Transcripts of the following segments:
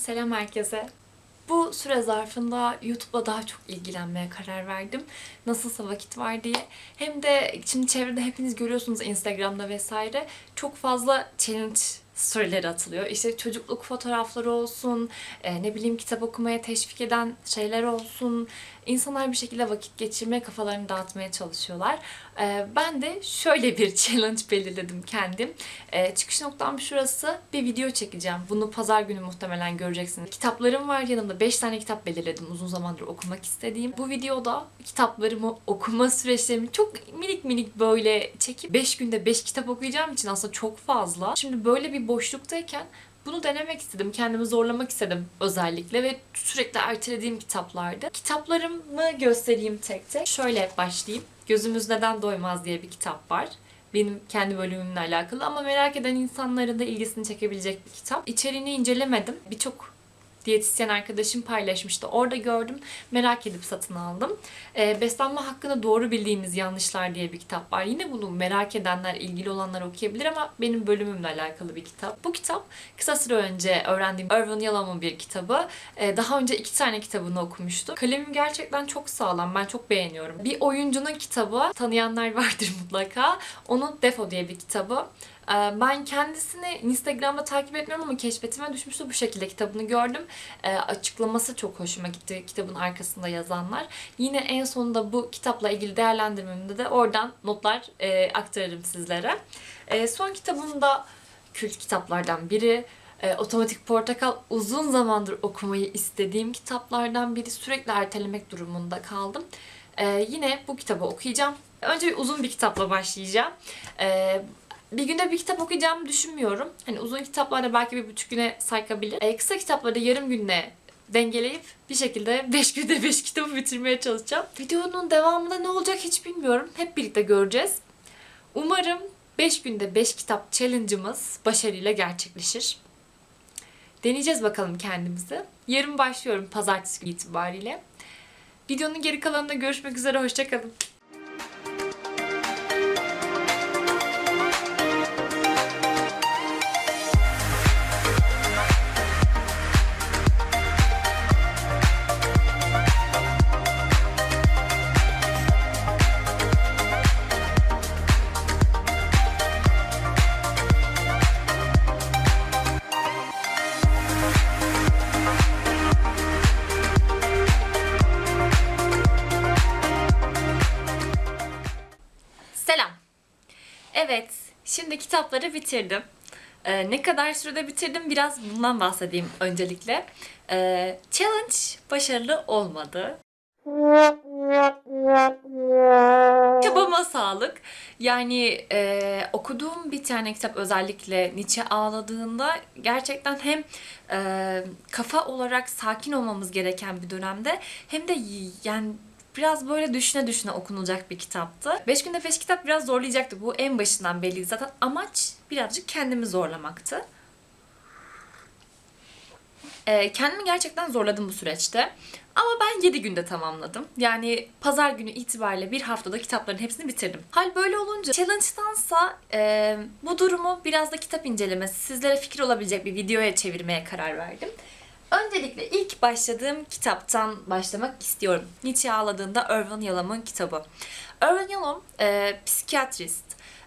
Selam herkese. Bu süre zarfında YouTube'la daha çok ilgilenmeye karar verdim. Nasılsa vakit var diye. Hem de şimdi çevrede hepiniz görüyorsunuz Instagram'da vesaire. Çok fazla challenge storyleri atılıyor. İşte çocukluk fotoğrafları olsun, e, ne bileyim kitap okumaya teşvik eden şeyler olsun. İnsanlar bir şekilde vakit geçirmeye, kafalarını dağıtmaya çalışıyorlar. E, ben de şöyle bir challenge belirledim kendim. E, çıkış noktam şurası. Bir video çekeceğim. Bunu pazar günü muhtemelen göreceksiniz. Kitaplarım var yanımda. 5 tane kitap belirledim uzun zamandır okumak istediğim. Bu videoda kitaplarımı okuma süreçlerimi çok minik minik böyle çekip 5 günde 5 kitap okuyacağım için aslında çok fazla. Şimdi böyle bir boşluktayken bunu denemek istedim. Kendimi zorlamak istedim özellikle ve sürekli ertelediğim kitaplardı. Kitaplarımı göstereyim tek tek. Şöyle başlayayım. Gözümüz Neden Doymaz diye bir kitap var. Benim kendi bölümümle alakalı ama merak eden insanların da ilgisini çekebilecek bir kitap. İçeriğini incelemedim. Birçok diyetisyen arkadaşım paylaşmıştı. Orada gördüm. Merak edip satın aldım. Ee, beslenme hakkında doğru bildiğimiz yanlışlar diye bir kitap var. Yine bunu merak edenler, ilgili olanlar okuyabilir ama benim bölümümle alakalı bir kitap. Bu kitap kısa süre önce öğrendiğim Irvin Yalom'un bir kitabı. Ee, daha önce iki tane kitabını okumuştum. Kalemim gerçekten çok sağlam. Ben çok beğeniyorum. Bir oyuncunun kitabı. Tanıyanlar vardır mutlaka. Onun Defo diye bir kitabı. Ee, Ben kendisini Instagram'da takip etmiyorum ama keşfetime düşmüştü bu şekilde kitabını gördüm. Ee, açıklaması çok hoşuma gitti kitabın arkasında yazanlar. Yine en sonunda bu kitapla ilgili değerlendirmemde de oradan notlar e, aktarırım sizlere. E, son kitabım da kült kitaplardan biri. Otomatik Portakal uzun zamandır okumayı istediğim kitaplardan biri. Sürekli ertelemek durumunda kaldım. Yine bu kitabı okuyacağım. Önce bir uzun bir kitapla başlayacağım. E, bir günde bir kitap okuyacağımı düşünmüyorum. Hani uzun kitaplarda belki bir buçuk güne sarkabilir. E, kısa kitaplarda yarım günde dengeleyip bir şekilde 5 günde 5 kitabı bitirmeye çalışacağım. Videonun devamında ne olacak hiç bilmiyorum. Hep birlikte göreceğiz. Umarım 5 günde 5 kitap challenge'ımız başarıyla gerçekleşir. Deneyeceğiz bakalım kendimizi. Yarın başlıyorum pazartesi itibariyle. Videonun geri kalanında görüşmek üzere. Hoşçakalın. Evet, şimdi kitapları bitirdim. Ee, ne kadar sürede bitirdim biraz bundan bahsedeyim öncelikle. Ee, challenge başarılı olmadı. Çabama sağlık. Yani e, okuduğum bir tane kitap özellikle Nietzsche ağladığında gerçekten hem e, kafa olarak sakin olmamız gereken bir dönemde hem de yani biraz böyle düşüne düşüne okunulacak bir kitaptı. 5 günde 5 kitap biraz zorlayacaktı. Bu en başından belli. Zaten amaç birazcık kendimi zorlamaktı. Ee, kendimi gerçekten zorladım bu süreçte. Ama ben 7 günde tamamladım. Yani pazar günü itibariyle bir haftada kitapların hepsini bitirdim. Hal böyle olunca challenge'dansa e, bu durumu biraz da kitap incelemesi, sizlere fikir olabilecek bir videoya çevirmeye karar verdim. Öncelikle ilk başladığım kitaptan başlamak istiyorum. Nietzsche ağladığında Irvin Yalom'un kitabı. Irvin Yalom e, psikiyatrist,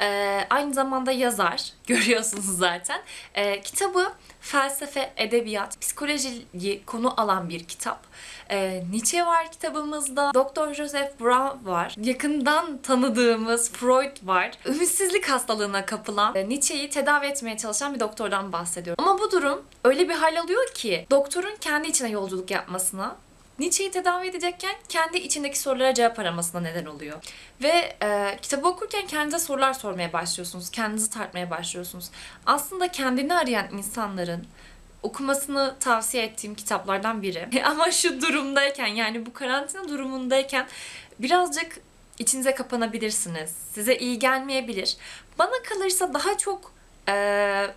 e, aynı zamanda yazar. Görüyorsunuz zaten. E, kitabı felsefe, edebiyat, psikolojiyi konu alan bir kitap. E, Nietzsche var kitabımızda. Dr. Joseph Brown var. Yakından tanıdığımız Freud var. Ümitsizlik hastalığına kapılan, e, Nietzsche'yi tedavi etmeye çalışan bir doktordan bahsediyorum. Ama bu durum öyle bir hal alıyor ki doktorun kendi içine yolculuk yapmasına, Nietzsche'yi tedavi edecekken kendi içindeki sorulara cevap aramasına neden oluyor. Ve e, kitabı okurken kendinize sorular sormaya başlıyorsunuz. Kendinizi tartmaya başlıyorsunuz. Aslında kendini arayan insanların okumasını tavsiye ettiğim kitaplardan biri. Ama şu durumdayken yani bu karantina durumundayken birazcık içinize kapanabilirsiniz. Size iyi gelmeyebilir. Bana kalırsa daha çok e,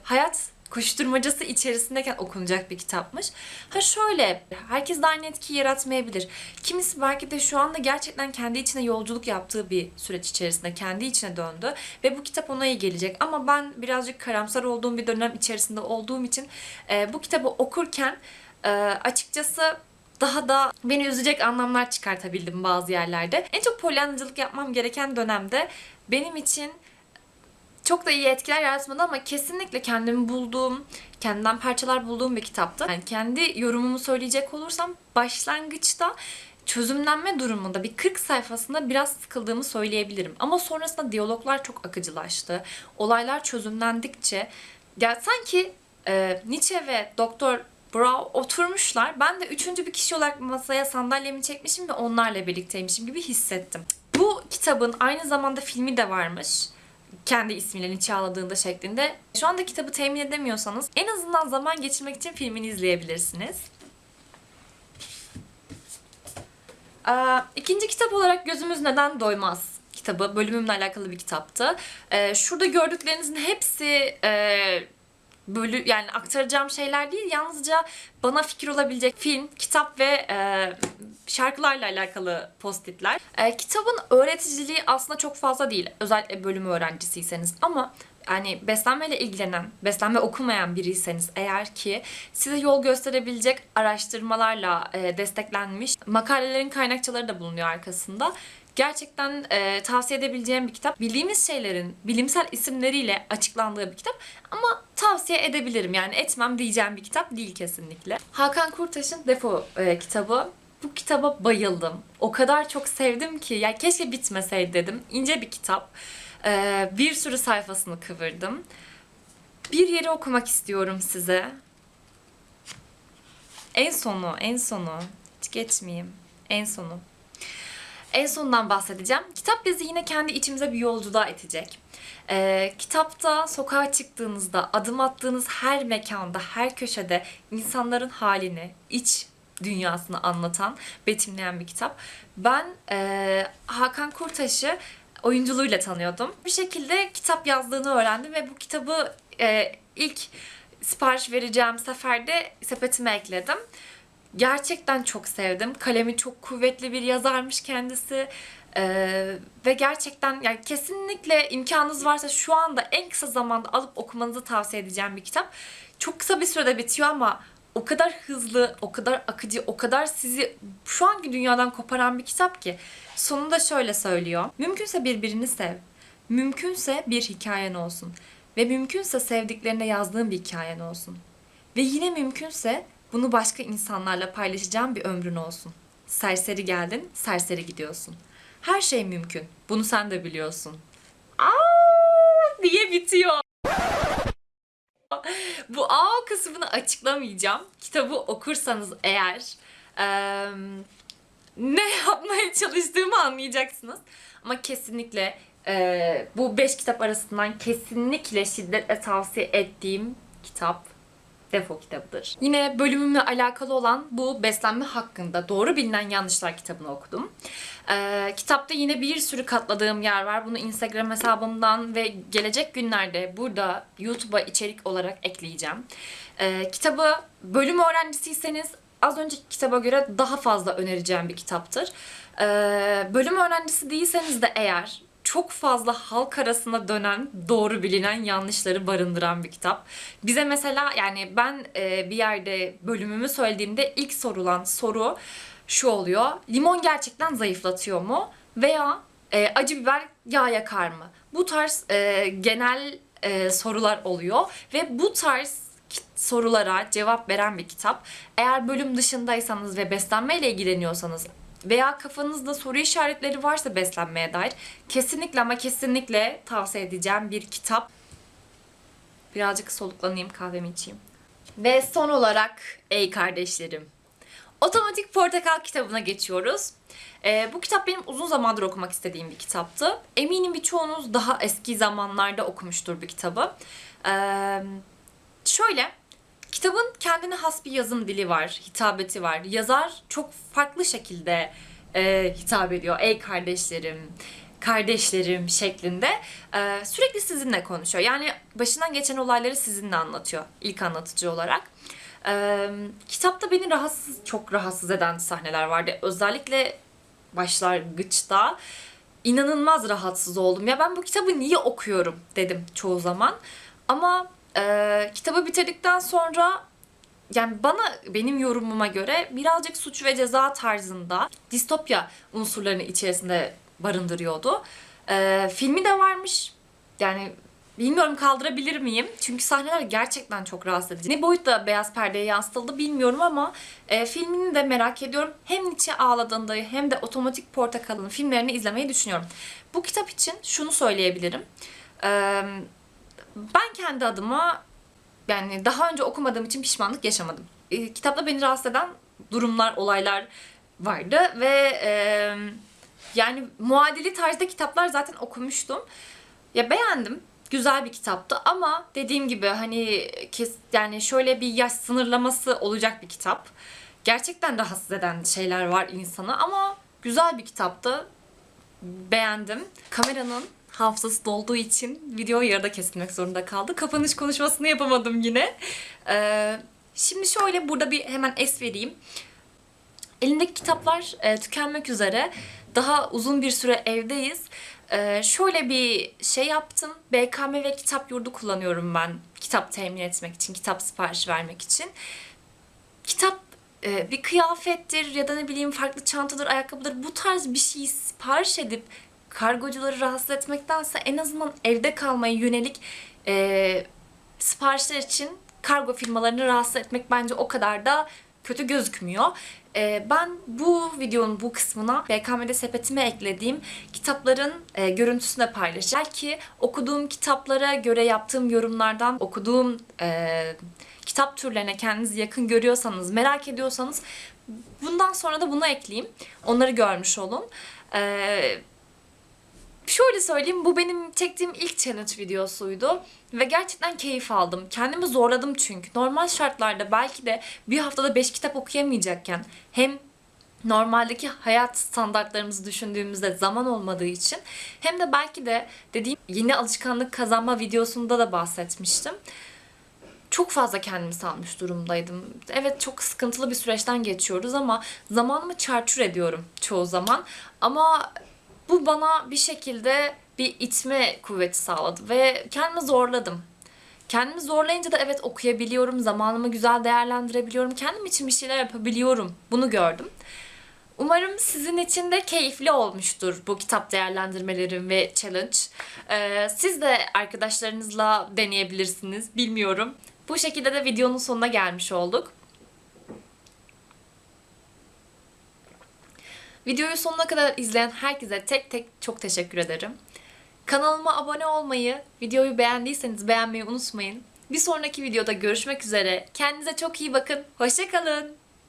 hayat koşturmacası içerisindeyken okunacak bir kitapmış. Ha şöyle, herkes de aynı etkiyi yaratmayabilir. Kimisi belki de şu anda gerçekten kendi içine yolculuk yaptığı bir süreç içerisinde kendi içine döndü ve bu kitap ona iyi gelecek. Ama ben birazcık karamsar olduğum bir dönem içerisinde olduğum için e, bu kitabı okurken e, açıkçası daha da beni üzecek anlamlar çıkartabildim bazı yerlerde. En çok polyanlıcılık yapmam gereken dönemde benim için çok da iyi etkiler yaratmadı ama kesinlikle kendimi bulduğum, kendimden parçalar bulduğum bir kitaptı. Yani kendi yorumumu söyleyecek olursam başlangıçta çözümlenme durumunda bir 40 sayfasında biraz sıkıldığımı söyleyebilirim. Ama sonrasında diyaloglar çok akıcılaştı. Olaylar çözümlendikçe ya sanki e, Nietzsche ve Doktor Brown oturmuşlar. Ben de üçüncü bir kişi olarak masaya sandalyemi çekmişim ve onlarla birlikteymişim gibi hissettim. Bu kitabın aynı zamanda filmi de varmış kendi ismiyle Nietzsche ağladığında şeklinde. Şu anda kitabı temin edemiyorsanız en azından zaman geçirmek için filmini izleyebilirsiniz. Aa, ikinci kitap olarak Gözümüz Neden Doymaz kitabı. Bölümümle alakalı bir kitaptı. Ee, şurada gördüklerinizin hepsi e, bölü yani aktaracağım şeyler değil. Yalnızca bana fikir olabilecek film, kitap ve e, şarkılarla alakalı postitler. E, kitabın öğreticiliği aslında çok fazla değil. Özellikle bölüm öğrencisiyseniz ama yani beslenmeyle ilgilenen, beslenme okumayan biriyseniz eğer ki size yol gösterebilecek araştırmalarla e, desteklenmiş makalelerin kaynakçaları da bulunuyor arkasında. Gerçekten e, tavsiye edebileceğim bir kitap. Bildiğimiz şeylerin bilimsel isimleriyle açıklandığı bir kitap ama tavsiye edebilirim. Yani etmem diyeceğim bir kitap değil kesinlikle. Hakan Kurtaş'ın Defo e, kitabı. Bu kitaba bayıldım. O kadar çok sevdim ki ya keşke bitmeseydi dedim. İnce bir kitap. E, bir sürü sayfasını kıvırdım. Bir yeri okumak istiyorum size. En sonu, en sonu. Hiç geçmeyeyim. En sonu. En sonundan bahsedeceğim. Kitap bizi yine kendi içimize bir yolculuğa itecek. Ee, kitapta sokağa çıktığınızda, adım attığınız her mekanda, her köşede insanların halini, iç dünyasını anlatan, betimleyen bir kitap. Ben e, Hakan Kurtaş'ı oyunculuğuyla tanıyordum. Bir şekilde kitap yazdığını öğrendim ve bu kitabı e, ilk sipariş vereceğim seferde sepetime ekledim. Gerçekten çok sevdim. Kalemi çok kuvvetli bir yazarmış kendisi. Ee, ve gerçekten yani kesinlikle imkanınız varsa şu anda en kısa zamanda alıp okumanızı tavsiye edeceğim bir kitap. Çok kısa bir sürede bitiyor ama o kadar hızlı, o kadar akıcı, o kadar sizi şu anki dünyadan koparan bir kitap ki. Sonunda şöyle söylüyor. Mümkünse birbirini sev. Mümkünse bir hikayen olsun. Ve mümkünse sevdiklerine yazdığın bir hikayen olsun. Ve yine mümkünse bunu başka insanlarla paylaşacağım bir ömrün olsun. Serseri geldin, serseri gidiyorsun. Her şey mümkün. Bunu sen de biliyorsun. Aa diye bitiyor. Bu A kısmını açıklamayacağım. Kitabı okursanız eğer eee, ne yapmaya çalıştığımı anlayacaksınız. Ama kesinlikle eee, bu beş kitap arasından kesinlikle şiddetle tavsiye ettiğim kitap Defo kitabıdır. Yine bölümümle alakalı olan bu beslenme hakkında doğru bilinen yanlışlar kitabını okudum. Ee, kitapta yine bir sürü katladığım yer var. Bunu Instagram hesabımdan ve gelecek günlerde burada YouTube'a içerik olarak ekleyeceğim. Ee, kitabı bölüm öğrencisiyseniz az önceki kitaba göre daha fazla önereceğim bir kitaptır. Ee, bölüm öğrencisi değilseniz de eğer çok fazla halk arasında dönen, doğru bilinen yanlışları barındıran bir kitap. Bize mesela yani ben e, bir yerde bölümümü söylediğimde ilk sorulan soru şu oluyor. Limon gerçekten zayıflatıyor mu? Veya e, acı biber yağ yakar mı? Bu tarz e, genel e, sorular oluyor ve bu tarz sorulara cevap veren bir kitap. Eğer bölüm dışındaysanız ve beslenmeyle ilgileniyorsanız veya kafanızda soru işaretleri varsa beslenmeye dair kesinlikle ama kesinlikle tavsiye edeceğim bir kitap. Birazcık soluklanayım kahvemi içeyim. Ve son olarak Ey Kardeşlerim. Otomatik Portakal kitabına geçiyoruz. Ee, bu kitap benim uzun zamandır okumak istediğim bir kitaptı. Eminim birçoğunuz daha eski zamanlarda okumuştur bu kitabı. Ee, şöyle, kitabın kendine has bir yazım dili var, hitabeti var. Yazar çok farklı şekilde e, hitap ediyor. Ey kardeşlerim, kardeşlerim şeklinde e, sürekli sizinle konuşuyor. Yani başından geçen olayları sizinle anlatıyor ilk anlatıcı olarak. E, kitapta beni rahatsız, çok rahatsız eden sahneler vardı. Özellikle başlangıçta inanılmaz rahatsız oldum. Ya ben bu kitabı niye okuyorum dedim çoğu zaman. Ama e, kitabı bitirdikten sonra yani bana benim yorumuma göre birazcık suç ve ceza tarzında distopya unsurlarını içerisinde barındırıyordu. E, filmi de varmış. Yani bilmiyorum kaldırabilir miyim? Çünkü sahneler gerçekten çok rahatsız edici. Ne boyutta beyaz perdeye yansıtıldı bilmiyorum ama e, filmini de merak ediyorum. Hem Nietzsche ağladığında hem de Otomatik Portakal'ın filmlerini izlemeyi düşünüyorum. Bu kitap için şunu söyleyebilirim. E, ben kendi adıma yani daha önce okumadığım için pişmanlık yaşamadım. E, kitapta beni rahatsız eden durumlar, olaylar vardı ve e, yani muadili tarzda kitaplar zaten okumuştum. Ya beğendim. Güzel bir kitaptı ama dediğim gibi hani kes, yani şöyle bir yaş sınırlaması olacak bir kitap. Gerçekten rahatsız eden şeyler var insana ama güzel bir kitaptı. Beğendim. Kameranın hafızası dolduğu için video yarıda kesilmek zorunda kaldı. Kapanış konuşmasını yapamadım yine. Ee, şimdi şöyle burada bir hemen es vereyim. Elindeki kitaplar e, tükenmek üzere. Daha uzun bir süre evdeyiz. E, şöyle bir şey yaptım. BKM ve kitap yurdu kullanıyorum ben. Kitap temin etmek için, kitap siparişi vermek için. Kitap e, bir kıyafettir ya da ne bileyim farklı çantadır, ayakkabıdır bu tarz bir şeyi sipariş edip kargocuları rahatsız etmektense en azından evde kalmaya yönelik e, siparişler için kargo firmalarını rahatsız etmek bence o kadar da kötü gözükmüyor. E, ben bu videonun bu kısmına BKM'de sepetime eklediğim kitapların e, görüntüsünü de paylaşacağım. Belki okuduğum kitaplara göre yaptığım yorumlardan okuduğum e, kitap türlerine kendinizi yakın görüyorsanız, merak ediyorsanız bundan sonra da bunu ekleyeyim. Onları görmüş olun. Eee Şöyle söyleyeyim bu benim çektiğim ilk challenge videosuydu ve gerçekten keyif aldım. Kendimi zorladım çünkü. Normal şartlarda belki de bir haftada 5 kitap okuyamayacakken hem normaldeki hayat standartlarımızı düşündüğümüzde zaman olmadığı için hem de belki de dediğim yeni alışkanlık kazanma videosunda da bahsetmiştim. Çok fazla kendimi salmış durumdaydım. Evet çok sıkıntılı bir süreçten geçiyoruz ama zamanımı çarçur ediyorum çoğu zaman. Ama bu bana bir şekilde bir itme kuvveti sağladı ve kendimi zorladım. Kendimi zorlayınca da evet okuyabiliyorum, zamanımı güzel değerlendirebiliyorum, kendim için bir şeyler yapabiliyorum. Bunu gördüm. Umarım sizin için de keyifli olmuştur bu kitap değerlendirmelerim ve challenge. Ee, siz de arkadaşlarınızla deneyebilirsiniz, bilmiyorum. Bu şekilde de videonun sonuna gelmiş olduk. Videoyu sonuna kadar izleyen herkese tek tek çok teşekkür ederim. Kanalıma abone olmayı, videoyu beğendiyseniz beğenmeyi unutmayın. Bir sonraki videoda görüşmek üzere. Kendinize çok iyi bakın. Hoşçakalın.